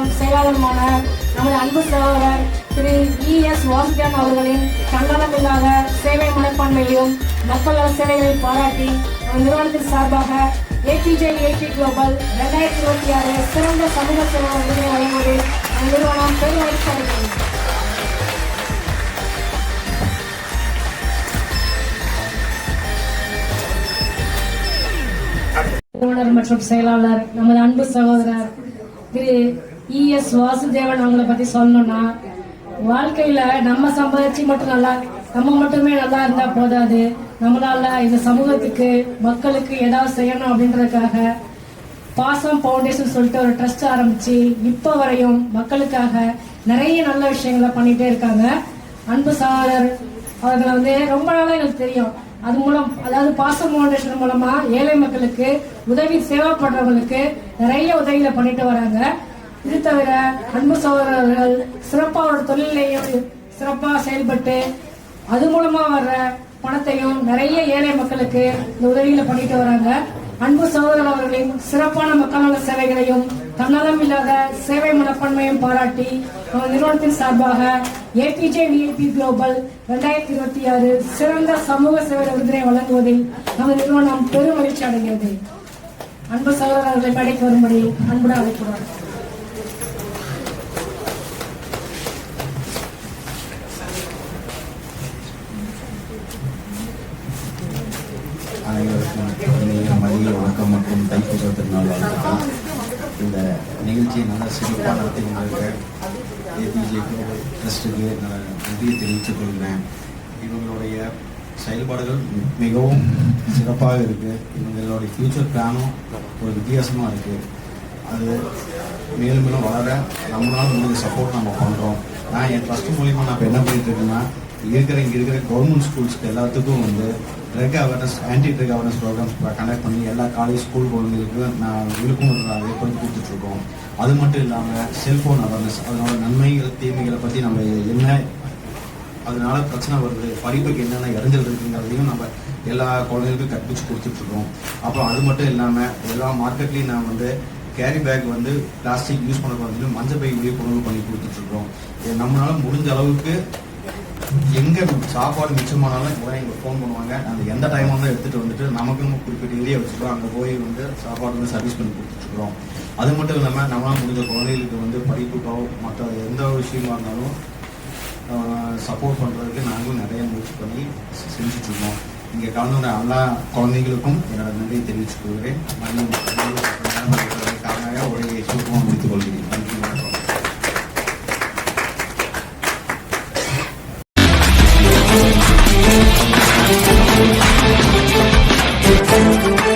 மற்றும் செயலாளருமான நமது அன்பு சகோதரர் திரு இ எஸ் வாசுதேவன் அவர்களின் தன்னலமில்லாத சேவை மனப்பான்மையையும் மக்கள் நல சேவைகளை பாராட்டி நம் நிறுவனத்தின் சார்பாக ஏபிஜே ஏபி குளோபல் ரெண்டாயிரத்தி இருபத்தி ஆறு சிறந்த சமூக சேவை விருதை வழங்குவதில் நம் நிறுவனம் பெரும் மகிழ்ச்சி மற்றும் செயலாளர் நமது அன்பு சகோதரர் திரு இஎஸ் வாசுதேவன் அவங்கள பத்தி சொல்லணும்னா வாழ்க்கையில நம்ம சம்பாதிச்சு மட்டும் நல்லா நம்ம மட்டுமே நல்லா இருந்தா போதாது. நம்மளால இந்த சமூகத்துக்கு மக்களுக்கு ஏதாவது செய்யணும் அப்படின்றதுக்காக பாசம் ஃபவுண்டேஷன் சொல்லிட்டு ஒரு ட்ரஸ்ட் ஆரம்பிச்சு இப்போ வரையும் மக்களுக்காக நிறைய நல்ல விஷயங்களை பண்ணிட்டே இருக்காங்க. அன்பு சகோதரர் அவர்களை வந்து ரொம்ப நாளா எங்களுக்கு தெரியும். அது மூலம் அதாவது பாசம் ஃபவுண்டேஷன் மூலமா ஏழை மக்களுக்கு உதவி சேவைப்படுறவங்களுக்கு நிறைய உதவிகளை பண்ணிட்டு வராங்க. இது தவிர அன்பு சகோதரர்கள் சிறப்பாக ஒரு தொழிலையும் சிறப்பாக செயல்பட்டு அது மூலமா வர்ற பணத்தையும் நிறைய ஏழை மக்களுக்கு இந்த உதவிகளை பண்ணிட்டு வராங்க. அன்பு சகோதரர் அவர்களின் சிறப்பான மக்கள் சேவைகளையும் தன்னலம் இல்லாத சேவை மனப்பான்மையும் பாராட்டி அவர் நிறுவனத்தின் சார்பாக ஏபிஜே விஐபி குளோபல் இரண்டாயிரத்தி இருபத்தி ஆறு சிறந்த சமூக சேவை விருதினை வழங்குவதில் நமது நிறுவனம் பெரும் மகிழ்ச்சி அடைகிறது. அன்பு சகோதரர்களை கடைக்கு வரும்படி அன்புடன் அழைக்கிறோம். அனைவருக்கும் இனிய மதிய வணக்கம் மற்றும் தைப்பூச திருநாள் வாழ்த்துக்கள் இந்த நிகழ்ச்சியை நல்லா சிறப்பாக நடத்தி கொண்டிருக்க ஏபிஜே ட்ரஸ்ட்டுக்கு நான் நன்றியை தெரிவித்துக் கொள்கிறேன் இவங்களுடைய செயல்பாடுகள் மிகவும் சிறப்பாக இருக்குது இவங்களுடைய ஃப்யூச்சர் பிளானும் ஒரு வித்தியாசமாக இருக்குது அது மேலும் மேலும் வளர நம்மளால முடிஞ்ச சப்போர்ட் நம்ம பண்ணுறோம் நான் என் ட்ரஸ்ட் மூலிமா நான் இப்போ என்ன பண்ணிட்டு இருக்கேன்னா இருக்கிற இங்கே இருக்கிற கவர்மெண்ட் ஸ்கூல்ஸ்க்கு எல்லாத்துக்கும் வந்து drug awareness anti drug awareness programs conduct பண்ணி எல்லா காலேஜ் ஸ்கூல் குழந்தைகளுக்கு நான் விழிப்புணர்வு ஏற்படுத்தி கொடுத்துட்ருக்கோம். அது மட்டும் இல்லாமல் செல்ஃபோன் அவேர்னஸ் அதனோட நன்மைகள் தீமைகளை பற்றி நம்ம என்ன அதனால பிரச்சனை வருது படிப்புக்கு என்னென்ன இறஞ்சல் இருக்குங்கிறதையும் நம்ம எல்லா குழந்தைகளுக்கும் கற்பிச்சு கொடுத்துட்ருக்கோம். அப்புறம் அது மட்டும் இல்லாமல் எல்லா மார்க்கெட்லேயும் நான் வந்து கேரி பேக் வந்து பிளாஸ்டிக் யூஸ் பண்ண வந்து மஞ்சள் பை விழிப்புணர்வு பண்ணி கொடுத்துட்ருக்கோம். நம்மளால முடிஞ்ச அளவுக்கு எங்க சாப்பாடு மிச்சமானாலும் உடனே எங்களுக்கு ஃபோன் பண்ணுவாங்க. அந்த எந்த டைம் வந்து எடுத்துட்டு வந்துட்டு நமக்குன்னு குறிப்பிட்ட ஏரியா வச்சுருக்கோம் அங்கே போய் வந்து சாப்பாடு வந்து சர்வீஸ் பண்ணி கொடுத்துட்ருக்குறோம் அது மட்டும் இல்லாமல் நம்மளால் முடிஞ்ச குழந்தைகளுக்கு வந்து படிப்புக்கோ மற்ற எந்த ஒரு விஷயமா இருந்தாலும் சப்போர்ட் பண்ணுறதுக்கு நாங்களும் நிறைய முயற்சி பண்ணி செ- செஞ்சுட்ருக்கோம் இங்கே கலந்துள்ள எல்லா குழந்தைகளுக்கும் என்னோட நன்றியை தெரிவித்துக் கொள்கிறேன். காரணமாக உரையை சுருக்கமாக முடித்துக் கொள்கிறேன். நன்றி